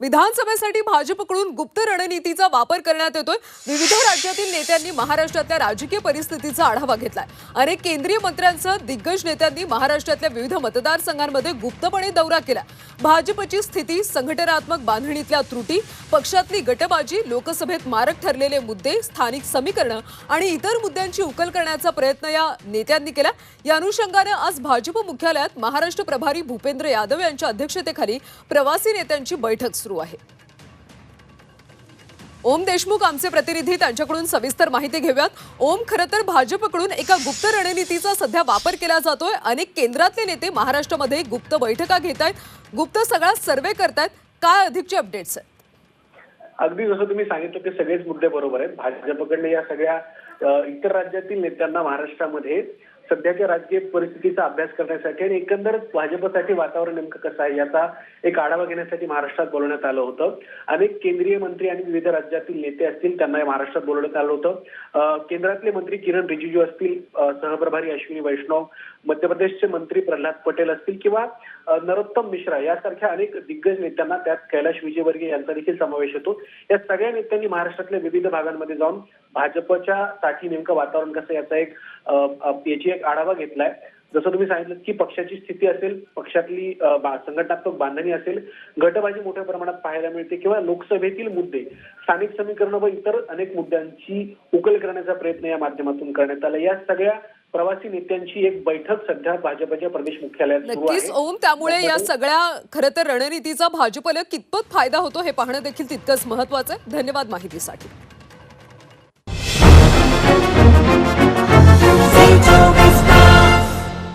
विधानसभेसाठी भाजपकडून गुप्त रणनीतीचा वापर करण्यात येतोय. विविध राज्यातील नेत्यांनी महाराष्ट्रातल्या राजकीय परिस्थितीचा आढावा घेतलाय. अनेक केंद्रीय मंत्र्यांसह दिग्गज नेत्यांनी महाराष्ट्रातल्या विविध मतदारसंघांमध्ये गुप्तपणे दौरा केला भाजपची स्थिती संघटनात्मक बांधणीतल्या त्रुटी पक्षातली गटबाजी लोकसभेत मारक ठरलेले मुद्दे स्थानिक समीकरणं आणि इतर मुद्द्यांची उकल करण्याचा प्रयत्न या नेत्यांनी केला या अनुषंगाने आज भाजप मुख्यालयात महाराष्ट्र प्रभारी भूपेंद्र यादव यांच्या अध्यक्षतेखाली प्रवासी नेत्यांची बैठक सुरू आहे. ओम देशमुख आमचे प्रतिनिधी त्यांच्याकडून सविस्तर माहिती घेऊयात. ओम खरं तर भाजपकडून एका गुप्त रणनीतीचा सध्या वापर केला जातोय. अनेक केंद्रातले नेते महाराष्ट्रामध्ये गुप्त बैठका घेत आहेत. गुप्त सगळा सर्वे करतायत. काय अधिकचे अपडेट्स आहेत? अगदी जसं तुम्ही सांगितलं ते सगळेच मुद्दे बरोबर आहेत. भाजपकडनं या सगळ्या इतर राज्यातील नेत्यांना महाराष्ट्रामध्ये सध्याच्या राजकीय परिस्थितीचा अभ्यास करण्यासाठी आणि एकंदर भाजपसाठी वातावरण नेमकं कसं आहे याचा एक आढावा घेण्यासाठी महाराष्ट्रात बोलवण्यात आलं होतं. अनेक केंद्रीय मंत्री आणि विविध राज्यातील नेते असतील त्यांना महाराष्ट्रात बोलवण्यात आलं होतं. केंद्रातले मंत्री किरण रिजिजू असतील सहप्रभारी अश्विनी वैष्णव मध्य प्रदेशचे मंत्री प्रल्हाद पटेल असतील किंवा नरोत्तम मिश्रा यासारख्या अनेक दिग्गज नेत्यांना त्यात कैलाश विजयवर्गीय यांचा देखील समावेश होतो. या सगळ्या नेत्यांनी महाराष्ट्रातल्या विविध भागांमध्ये जाऊन भाजपच्या साठी नेमकं वातावरण कसं याचा एक याची एक आढावा घेतलाय. जसं तुम्ही सांगितलं की पक्षाची स्थिती असेल पक्षातली संघटनात्मक बांधणी असेल गटबाजी मोठ्या प्रमाणात पाहायला मिळते किंवा लोकसभेतील मुद्दे स्थानिक समीकरणं व इतर अनेक मुद्द्यांची उकल करण्याचा प्रयत्न या माध्यमातून करण्यात आला. या सगळ्या प्रवासी नेत्यांची एक बैठक सध्या भाजपच्या प्रदेश मुख्यालयात सुरू नक्कीच आहे ओम त्यामुळे या सगळ्या खरं तर रणनीतीचा भाजपला कितपत फायदा होतो हे पाहणं देखील तितकंच महत्वाचं आहे. धन्यवाद माहितीसाठी.